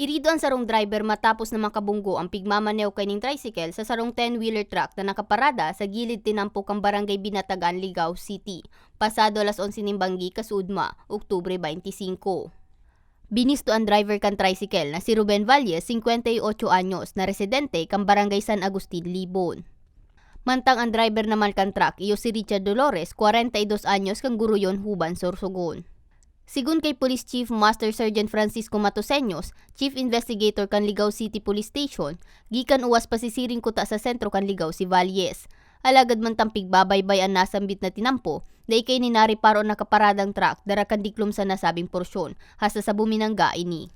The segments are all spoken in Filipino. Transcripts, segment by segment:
Irido ang sarong driver matapos na makabunggo ang pigmamaneo kaning tricycle sa sarong 10-wheeler truck na nakaparada sa gilid tinampok ang barangay Binatagan, Ligao City, pasado alas 11 ng banggi kasudma, Oktubre 25. Binisto ang driver kan tricycle na si Ruben Valles, 58 anyos, na residente kan barangay San Agustin, Libon. Mantang ang driver naman kan truck, iyo si Richard Dolores, 42 anyos, kang guruyon Huban, Sorsogon. Sigun kay Police Chief Master Sergeant Francisco Matoseños, Chief Investigator kan Ligao City Police Station, gikan uwas pasisiring kuta sa sentro kan Ligao si Valles. Alagad man tampig babaybay ang nasambit na tinampo, na ikay ninari paro nakaparadang truck dara kan diklom sa nasabing porsyon, hasta sa buminangga ini.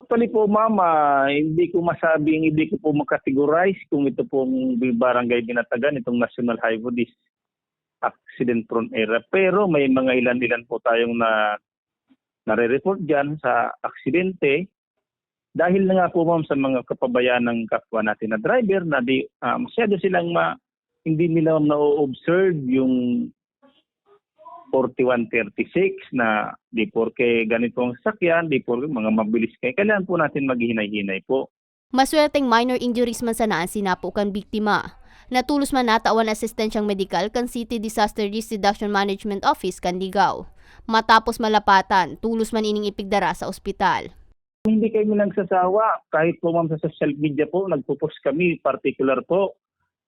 Actually po ma'am, ah, hindi ko masabing, hindi ko po makategorize kung ito pong barangay Binatagan, itong National Highway accident prone area. Pero may mga ilan-ilan po tayong na nare-report dyan sa aksidente dahil na nga po ma'am sa mga kapabayaan ng kapwa natin na driver na di ah, masyado silang ma, hindi nila na-observe yung 4136 na di porke ganito ang sasakyan, di porke mga mabilis kayo. Kailangan po natin maghihinay-hinay po. Maswerteng minor injuries man sa naan sinapo kan biktima. Natulos man natawan asistensyang medikal kan City Disaster Risk Reduction Management Office kan Ligao. Matapos malapatan, tulos man ining ipigdara sa ospital. Hindi kami nagsasawa. Kahit po ma'am sa social media po, nagpo-post kami, particular po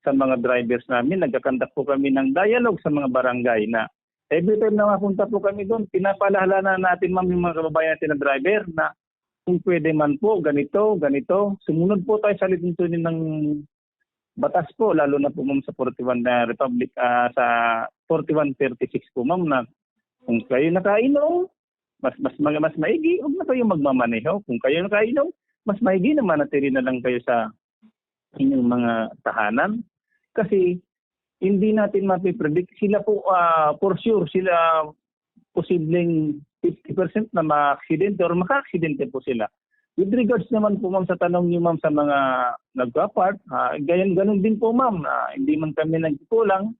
sa mga drivers namin. Nagkakandak po kami ng dialogue sa mga barangay na every time na mapunta po kami doon, pinapaalala na natin ma'am yung mga kababayan natin na driver na kung pwede man po, ganito, ganito. Sumunod po tayo sa lituntunin ng batas po, lalo na po ma'am sa 41 na Republic, ah, sa 4136 po ma'am na kung kayo nakainom, mas mas mas, mas maigi, huwag na kayo magmamaneho. Kung kayo nakainom, mas maigi na manatili na lang kayo sa inyong mga tahanan. Kasi hindi natin mapipredict. Sila po, ah, for sure, sila posibleng 50% na ma-aksidente or maka-aksidente po sila. With regards naman po ma'am sa tanong niyo ma'am sa mga nagpa-park, ah, ganyan ganun din po ma'am, na hindi man kami nagkukulang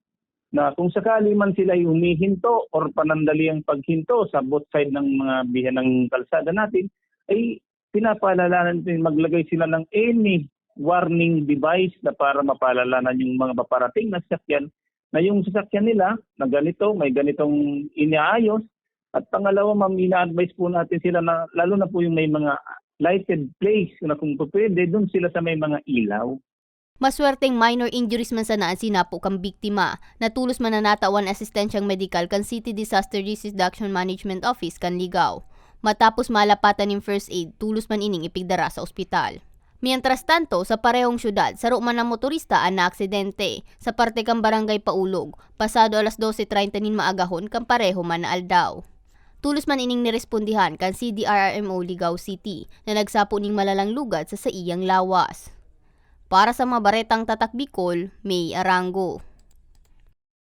na kung sakali man sila ay humihinto or panandali ang paghinto sa both side ng mga bihan ng kalsada natin, ay pinapaalala natin maglagay sila ng any warning device na para mapaalalanan yung mga paparating na sasakyan na yung sasakyan nila na ganito, may ganitong inaayos. At pangalawa, ma'am, ina-advise po natin sila na lalo na po yung may mga lighted place na kung pwede, doon sila sa may mga ilaw. Maswerteng minor injuries man sa naan sinapo kang biktima. Natulos man na natawan asistensyang medikal kan City Disaster Risk Reduction Management Office kan Ligao. Matapos malapatan ng first aid, tulos man ining ipigdara sa ospital. Mientras tanto, sa parehong syudad, saro man ang motorista ang naaksidente sa parte kang barangay Paulog, pasado alas 12.30 nin maagahon kang pareho man na aldaw. Tulos man ining nirespondihan kan CDRRMO Ligao City na nagsapo ning malalang lugat sa saiyang lawas. Para sa mga baretang tatak Bicol, May Arango.